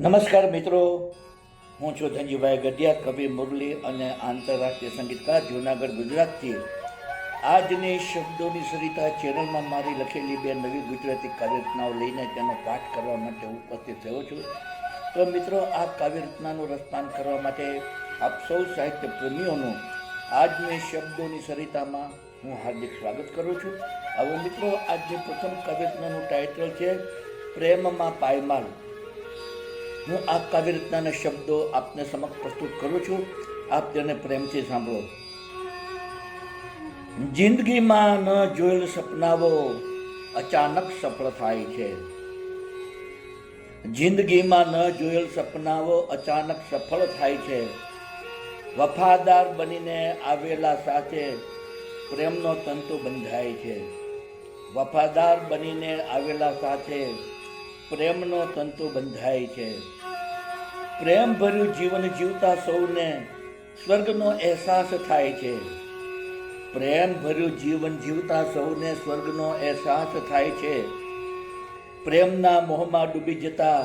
નમસ્કાર મિત્રો. હું છું ધનજીભાઈ ગઢિયા, કવિ મુરલી અને આંતરરાષ્ટ્રીય સંગીતકાર, જૂનાગઢ, ગુજરાતથી. આજની શબ્દોની સરિતા ચેનલમાં મારી લખેલી બે નવી ગુજરાતી કાવ્યરચનાઓ લઈને તેનો પાઠ કરવા માટે ઉપસ્થિત થયો છું. તો મિત્રો, આ કાવ્યરચનાનું રસપાન કરવા માટે આપ સૌ સાહિત્ય પ્રેમીઓનું આજની શબ્દોની સરિતામાં હું હાર્દિક સ્વાગત કરું છું. હવે મિત્રો આજની પ્રથમ કાવ્યરચનાનું ટાઇટલ છે, પ્રેમમાં પાયમાલ. હું આ કાવ્ય રચનાના શબ્દો આપને સમક્ષ પ્રસ્તુત કરું છું. આપ તેને પ્રેમથી સાંભળો. જિંદગીમાં ન જોયેલ સપનાઓ અચાનક સફળ થાય છે. જિંદગીમાં ન જોયેલ સપનાઓ અચાનક સફળ થાય છે. વફાદાર બનીને આવેલા સાથે પ્રેમનો તંતુ બંધાય છે. વફાદાર બનીને આવેલા સાથે પ્રેમનો તંતુ બંધાય છે. પ્રેમ ભર્યું જીવન જીવતા સૌને સ્વર્ગનો અહેસાસ થાય છે. પ્રેમ ભર્યું જીવન જીવતા સૌને સ્વર્ગનો અહેસાસ થાય છે. પ્રેમના મોહમાં ડૂબી જતા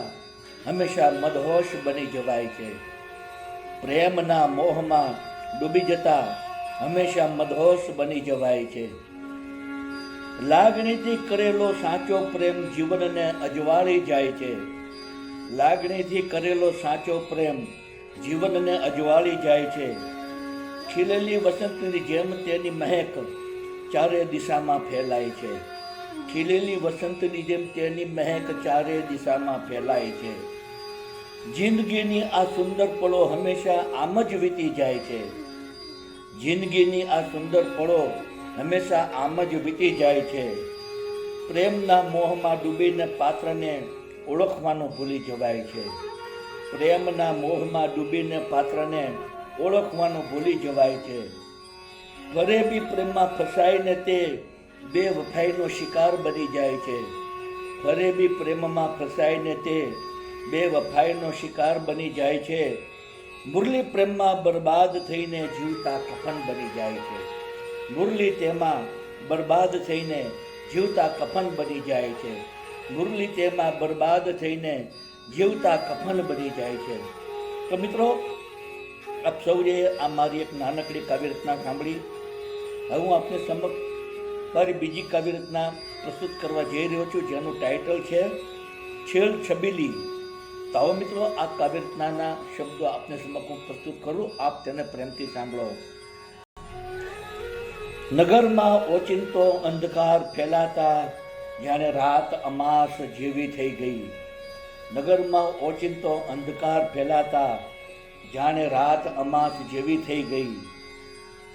હંમેશા મદહોશ બની જવાય છે. પ્રેમના મોહમાં ડૂબી જતા હંમેશા મદહોશ બની જવાય છે. લાગણીથી કરેલો સાચો પ્રેમ જીવનને અજવાળી જાય છે. લાગણીથી કરેલો સાચો પ્રેમ જીવનને અજવાળી જાય છે. ખીલેલી વસંતની જેમ તેની મહેક ચારે દિશામાં ફેલાય છે. ખીલેલી વસંતની જેમ તેની મહેક ચારે દિશામાં ફેલાય છે. જિંદગીની આ સુંદર પળો હંમેશા આમ જ વીતી જાય છે. જિંદગીની આ સુંદર પળો હંમેશા આમ જ વીતી જાય છે. પ્રેમના મોહમાં ડૂબીને પાત્રને ઓળખવાનું ભૂલી જવાય છે. પ્રેમના મોહમાં ડૂબીને પાત્રને ઓળખવાનું ભૂલી જવાય છે. ફરેબી પ્રેમમાં ફસાઈને તે બે વફાઈનો શિકાર બની જાય છે. ફરેબી પ્રેમમાં ફસાઈને તે બે વફાઈનો શિકાર બની જાય છે. મુરલી પ્રેમમાં બરબાદ થઈને જીવતા કફન બની જાય છે. મુરલી તેમાં બરબાદ થઈને જીવતા કફન બની જાય છે. મુરલી તેમાં બરબાદ થઈને જીવતા કફન બની જાય છે. તો મિત્રો, આપ સૌએ આ મારી એક નાનકડી કાવ્ય રચના સાંભળી. હવે હું આપને સમક્ષ મારી બીજી કાવ્ય રચના પ્રસ્તુત કરવા જઈ રહ્યો છું, જેનું ટાઇટલ છે, છેલ છબીલી. તો મિત્રો, આ કાવ્ય રચનાના શબ્દો આપને સમક્ષ હું પ્રસ્તુત કરું. આપ તેને પ્રેમથી સાંભળો. નગરમાં ઓચિંતો અંધકાર ફેલાતા જાણે રાત અમાસ જેવી થઈ ગઈ. નગરમાં ઓચિંતો અંધકાર ફેલાતા જાણે રાત અમાસ જેવી થઈ ગઈ.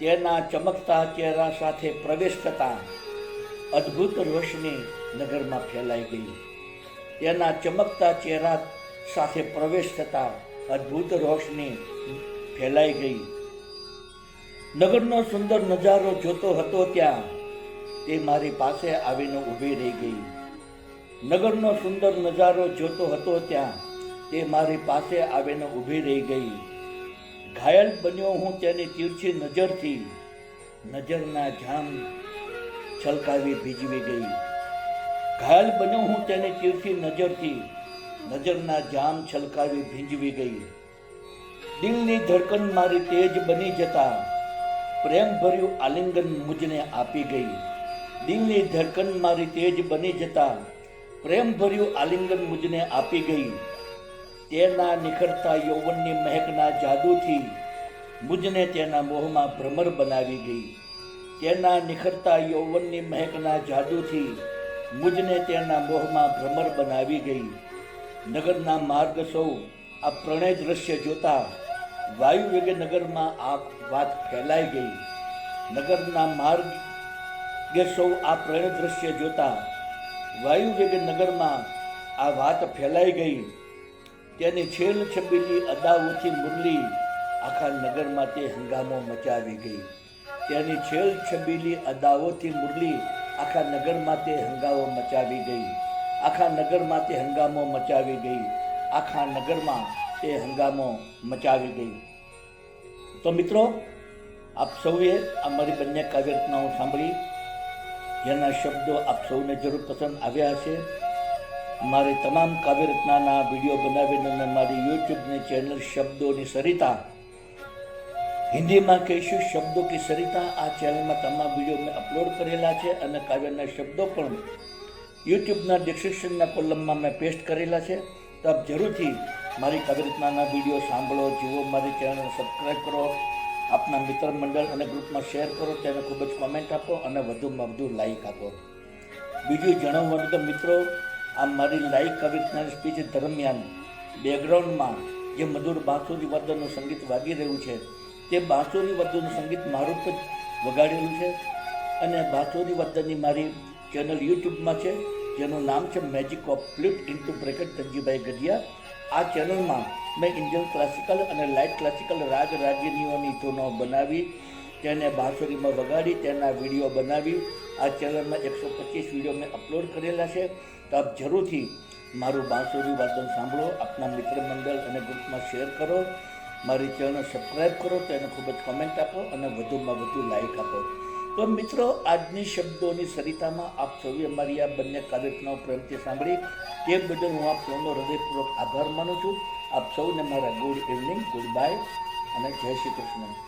તેના ચમકતા ચહેરા સાથે પ્રવેશ થતા અદ્ભુત રોશની નગરમાં ફેલાઈ ગઈ. તેના ચમકતા ચહેરા સાથે પ્રવેશ થતા અદ્ભુત રોશની ફેલાઈ ગઈ. નગરનો સુંદર નજારો જોતો હતો ત્યાં. તે મારી પાસે આવીને ઊભી રહી ગઈ. નગરનો સુંદર નજારો જોતો હતો ત્યાં. તે મારી પાસે આવીને ઊભી રહી ગઈ. ઘાયલ બન્યો હું તેની તીર્છી નજરથી. નજરના જામ છલકાવી ભીજવી ગઈ. ઘાયલ બન્યો હું તેની તીર્થી નજરથી. નજરના જામ છલકાવી ભીંજવી ગઈ. દિલની ધડકન મારી તેજ બની જતા. પ્રેમ ભર્યું આલિંગન મુજને આપી ગઈ. દિલની ધડકન મારી તેજ બની જતા પ્રેમ ભર્યું આલિંગન મુજને આપી ગઈ. તેના નિખરતા યૌવનની મહેકના જાદુથી મુજને તેના મોહમાં ભ્રમર બનાવી ગઈ. તેના નિખરતા યૌવનની મહેકના જાદુથી મુજને તેના મોહમાં ભ્રમર બનાવી ગઈ. નગરના માર્ગ સૌ આ પ્રણય દ્રશ્ય જોતા વાયુ નગરમાં આ વાત ફેલાઈ ગઈ. નગરના માર્ગ સૌ આ પ્રણય દ્રશ્ય જોતા વાયુ નગરમાં આ વાત ફેલાઈ ગઈ. તેની છેલ છબીલી અદાઓથી મુરલી આખા નગરમાં તે હંગામો મચાવી ગઈ. તેની છેલ છબીલી અદાઓથી મુરલી આખા નગરમાં તે હંગામો મચાવી ગઈ. આખા નગરમાં તે હંગામો મચાવી ગઈ. આખા નગરમાં તે હંગામો મચાવી ગઈ તો મિત્રો, આપ સૌએ આ મારી બંને કાવ્યરચનાઓ સાંભળી. જેના શબ્દો આપ સૌને જરૂર પસંદ આવ્યા હશે. મારી તમામ કાવ્યરત્નાના વીડિયો બનાવીને મેં મારી યુટ્યુબની ચેનલ શબ્દોની સરિતા. હિન્દીમાં કહીશું, શબ્દો કે સરિતા આ ચેનલમાં તમામ વીડિયો મેં અપલોડ કરેલા છે અને કાવ્યના શબ્દો પણ યુટ્યુબના ડિસ્ક્રિપ્શનના કોલમમાં મેં પેસ્ટ કરેલા છે. તો આપ જરૂરથી મારી કાવ્યરત્નાના વીડિયો સાંભળો, જુઓ, મારી ચેનલ સબસ્ક્રાઈબ કરો, આપના મિત્ર મંડળ અને ગ્રુપમાં શેર કરો, તેને ખૂબ જ કોમેન્ટ આપો અને વધુમાં વધુ લાઈક આપો. બીજું જણાવવાનું તો મિત્રો, આ મારી લાઈક કવિતાની સ્પીચ દરમિયાન બેકગ્રાઉન્ડમાં જે મધુર બાંસુરી વાદ્યનું સંગીત વાગી રહ્યું છે, તે બાંસુરી વાદ્યનું સંગીત મારું જ વગાડેલું છે અને બાંસુરી વાદ્યની મારી ચેનલ યુટ્યુબમાં છે, જેનું નામ છે magic of flute into bracket Dhanjibhai Gadhiya. આ ચેનલમાં મેં ઇન્ડિયન ક્લાસિકલ અને લાઇટ ક્લાસિકલ રાગ રાગિનીઓની ધૂનો બનાવી, તેને બાંસુરીમાં વગાડી, તેના વીડિયો બનાવી. આ ચેનલમાં એકસો પચીસ વીડિયો મેં અપલોડ કરેલા છે. તો આપ જરૂરથી મારું બાંસુરી વાદન સાંભળો, આપના મિત્ર મંડળ અને ગ્રુપમાં શેર કરો. મારી ચેનલ સબસ્ક્રાઈબ કરો તેને ખૂબ જ કોમેન્ટ આપો અને વધુમાં વધુ લાઇક આપો. તો મિત્રો, આજની શબ્દોની સરિતામાં આપ સૌએ અમારી આ બંને કાર્યક્રમો પ્રેમથી સાંભળી તે બદલ હું આપ સૌનો હૃદયપૂર્વક આભાર માનું છું. આપ સૌને મારા ગુડ ઇવનિંગ, ગુડ બાય અને જય શ્રી કૃષ્ણ.